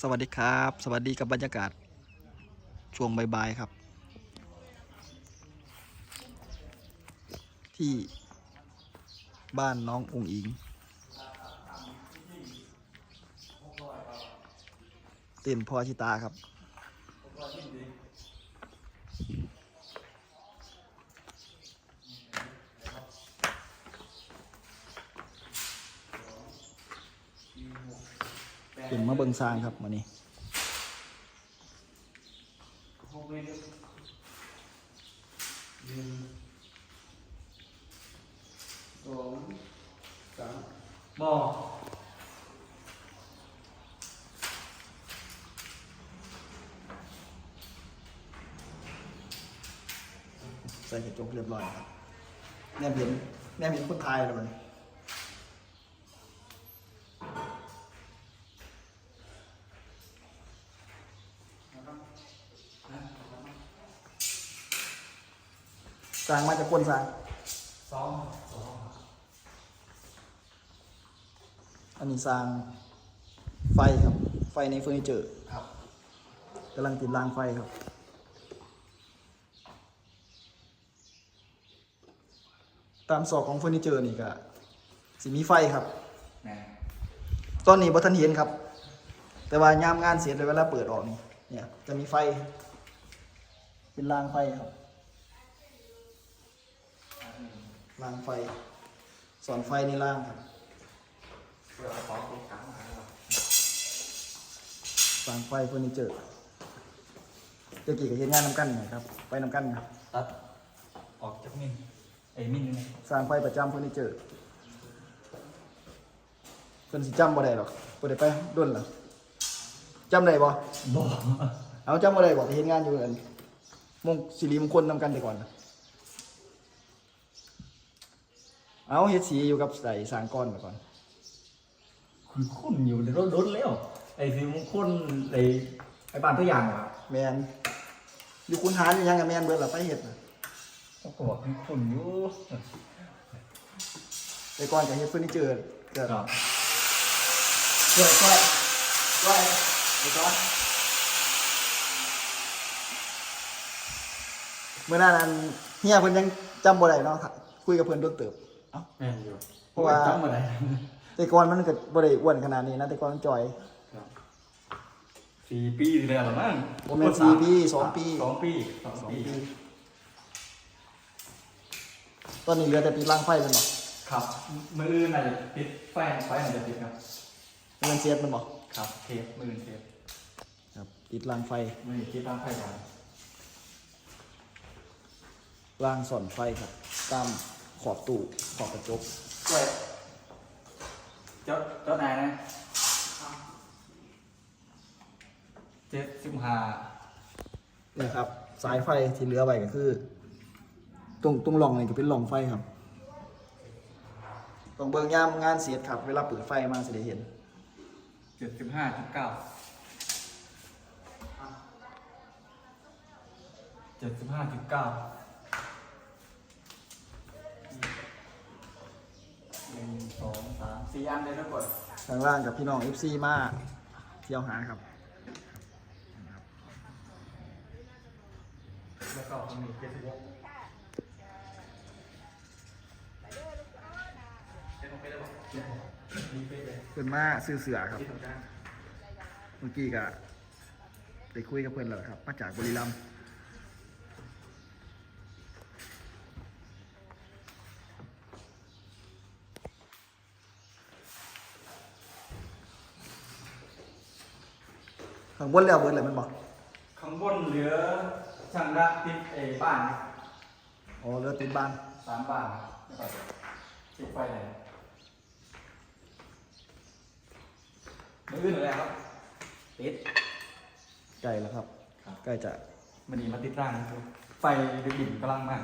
สวัสดีครับ สวัสดีกับบรรยากาศ ช่วงบ่ายๆครับ ที่บ้านน้ององอิง เต็นพอชิตาครับ มาเบิงซางครับวันนี้สองสามบอใส่กระจกเรียบร้อยครับแนมเห็นแนมเห็นคนไทยแล้วมัน สร้างมาจากคนสร้างสองสองอันนี้สร้างไฟครับ ไฟในเฟอร์นิเจอร์ครับกำลังติดรางไฟครับ ตามซอกของเฟอร์นิเจอร์นี่ก็สิมีไฟครับแม่ตอนนี้บ่ทันเห็นครับ แต่ว่ายามงานเสร็จแล้วเวลาเปิดออกนี่เนี่ยจะมีไฟ เป็นรางไฟครับ รางไฟ สอนไฟในรางครับเดี๋ยวขอคุณถามหาครับรางไฟเฟอร์นิเจอร์เจ้ากี่ก็เห็นงานนำกันเนี่ยครับ ไปนำกันเนี่ยตัดออกจากมินไอ้มินนี่สร้างไฟประจำเฟอร์นิเจอร์เพิ่นสิจำบ่ได้หรอกบ่ได้ไปด้นหรอกจำได้บ่บอเอาจำบ่ได้บ่ไปเห็นงานอยู่อันมงสิริมงคลนำกันแต่ก่อนนะ เอาเฮ็ดสีอยู่กับใส่สร้างก้อนมาก่อน คุณคุณอยู่ในรถรถแล้ว ไอ้สิมงคลไอ้ไอ้บ้านตัวอย่างอะแมนอยู่คุณหารอยู่ยังกับแมนเบิดล่ะไปเฮ็ดน่ะเขาก็บอกคุณคุณอยู่แต่ก่อนก็เฮ็ดเฟอร์นิเจอร์ก็ครับช่วยช่วยช่วยไปก่อนเมื่อนั้นอันเฮียเพิ่นยังจำบ่ได้เนาะคุยกับเพิ่นโดนเติบ แม่นอยู่เพราะว่าจำอะไรแต่ก่อนมันก็บ่ได้อ้วนขนาดนี้นะแต่ก่อนมันจ่อย ครับสี่ปีที่แล้วหรือมั้งผมเป็นสี่ปีสองปี สองปีสองสองปีปีตอนนี้เหลือแต่ปีล่างไฟเป็นบ่ครับ มืออื่นน่ะจะติดไฟไฟน่ะจะติดครับเงินเสียดมันบ่ครับเทปมืออื่นเทปครับติดล่างไฟมือคิดตั้งไฟก่อนล่างส่อนไฟครับตาม ขอบตู้ขอบกระจกช่วยเจ้าเจ้านายนะเจ็ดสิบห้านี่ครับ สายไฟที่เหลือไว้ก็คือ ตรงตรงหล่องนี่ก็เป็นหล่องไฟครับต้องเบิ่งยามงานเสียดครับ เวลาเปิดไฟมาสิได้เห็นเจ็ดสิบห้าจุดเก้าเจ็ดสิบห้าจุดเก้าห นึ่งสองสามสี่อันเลยนะกดข้างล่างกับพี่น้อง FC มาเที่ยวหาครับ แล้วก็มีเจ็ดสิบหกเจ็ดหกไปเลยบอกเจ็ดหกมีไปเลยเพิ่นมาซื้อเสือครับที่ทำการเมื่อกี้ก็ได้คุยกับเพื่อนแล้วครับ มาจากบุรีรัมย์ ข้างบนแล้วเบิดเลยมันบอกข้างบนเหลือช่างรักติดเอบ้านอ๋อเรือติดบ้านสามบ้านแล้วก็ติดไฟไหนมืออื่นอะไรครับติด ใกล้แล้วครับครับ ใกล้จะ มันดีมาติดร่างนะครับไฟดิ่งๆกำลังมาก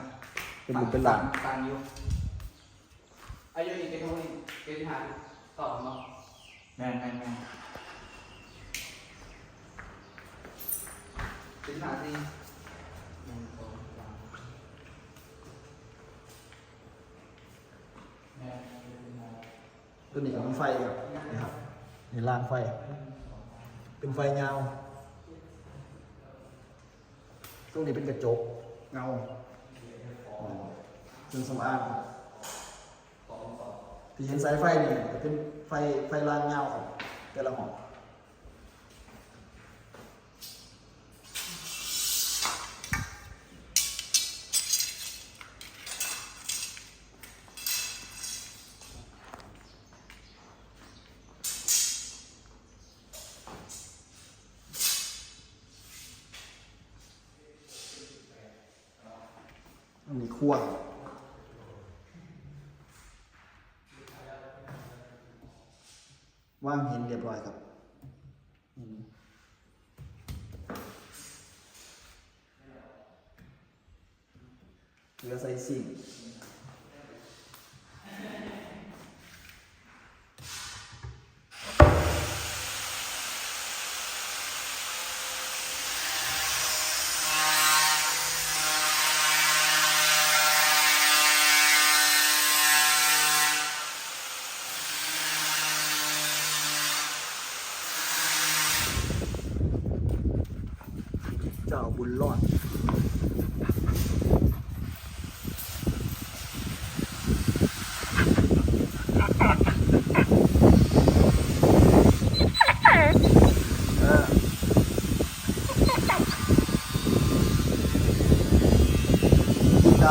เป็นบุญเป็นหลาน ต่างอยู่อายุนี่เป็นคนเป็นทหารต่อเนาะแมนแมนแมน เป็นทหารนี่หนึ่งสองสามแมนเป็นมาตัวนี้ก็มีไฟครับนะครับนี่ล่างไฟ เป็นไฟยาวตรงนี้เป็นกระจกเงาอืมเครื่องสำอางที่เห็นสายไฟนี่จะเป็นไฟไฟรางเงาครับแต่ละห้อง มันมีขั้วว่างเห็นเรียบร้อยครับเหลือใส่ซิ่ง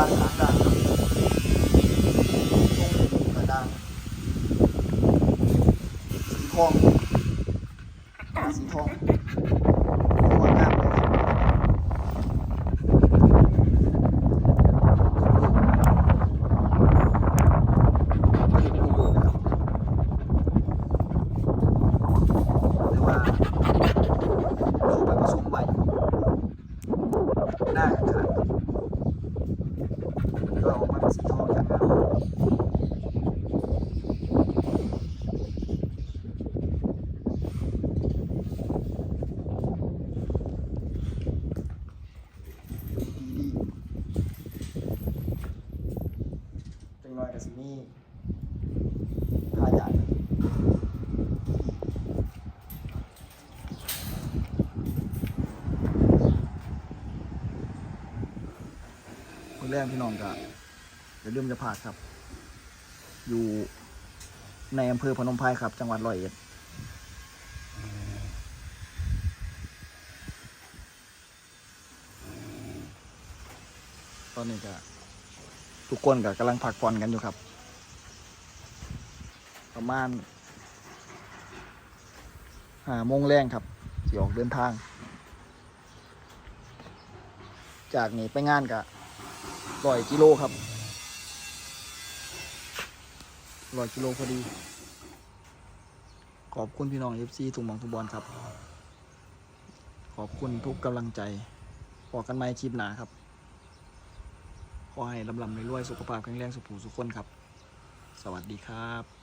านหางด้านครับตรงกระด้างสีทองสีทองหัวงามเลยครับผลิตลูกดูนะครับหรือว่า ดูไปผสมใบหน้าขาดก็ออกมาเป็นสีทองอย่างนั้นดีดี จังน้อยกับสินี่ผ้าใหญ่คนแรกพี่น้องก็ อย่าลืมจะพาครับ อยู่ในอำเภอพนมไพรครับ จังหวัดร้อยเอ็ดตอนนี้ก็ทุกคนก็กำลังพักผ่อนกันอยู่ครับ ประมาณห้าโมงแรงครับที่ออกเดินทาง จากนี้ไปงานกับร้อยกิโลครับ ร้อยกิโลพอดี ขอบคุณพี่น้องเอฟซีทุกหมองทุกบอลครับ ขอบคุณทุกกำลังใจพอกันไม่คลิปหนาครับ ขอให้ลำลำรวยๆสุขภาพแข็งแรงสุขผูสุขคนครับ สวัสดีครับ